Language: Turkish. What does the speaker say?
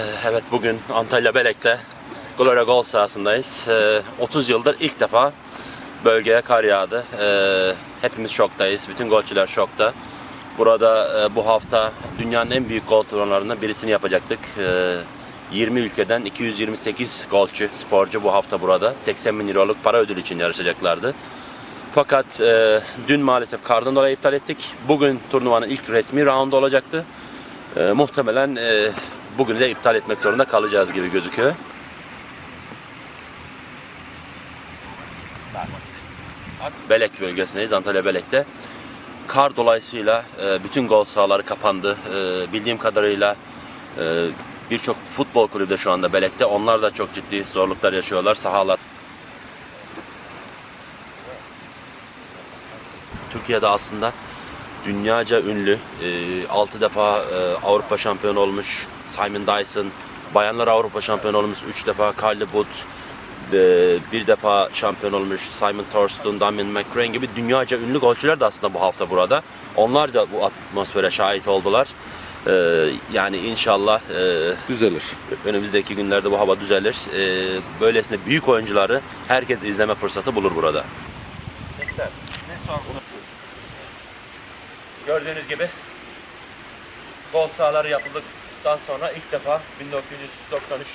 Ee, Evet bugün Antalya Belek'te Gloria Gol sahasındayız. Ee, 30 yıldır ilk defa bölgeye kar yağdı. Ee, Hepimiz şoktayız. Bütün golcüler şokta. Burada e, bu hafta dünyanın en büyük gol turnuvalarından birisini yapacaktık. Ee, 20 ülkeden 228 golcü, sporcu bu hafta burada. 80 bin euroluk para ödülü için yarışacaklardı. Fakat e, dün maalesef kardan dolayı iptal ettik. Bugün turnuvanın ilk resmi round olacaktı. E, muhtemelen e, bugün de iptal etmek zorunda kalacağız gibi gözüküyor. Belek bölgesindeyiz, Antalya Belek'te. Kar dolayısıyla e, bütün gol sahaları kapandı. E, bildiğim kadarıyla e, birçok futbol kulübü de şu anda Belek'te. Onlar da çok ciddi zorluklar yaşıyorlar. Sahalar Türkiye'de aslında dünyaca ünlü 6 defa e, Avrupa şampiyonu olmuş Simon Dyson, bayanlar Avrupa şampiyonu olmuş 3 defa Carly Booth, e, bir defa şampiyon olmuş Simon Thurston, Damien McCrane gibi dünyaca ünlü golcüler de aslında bu hafta burada. Onlar da bu atmosfere şahit oldular. E, yani inşallah e, Düzelir. önümüzdeki günlerde bu hava düzelir. E, böylesine büyük oyuncuları herkes izleme fırsatı bulur burada. Gördüğünüz gibi gol sahaları yapıldıktan sonra ilk defa 1993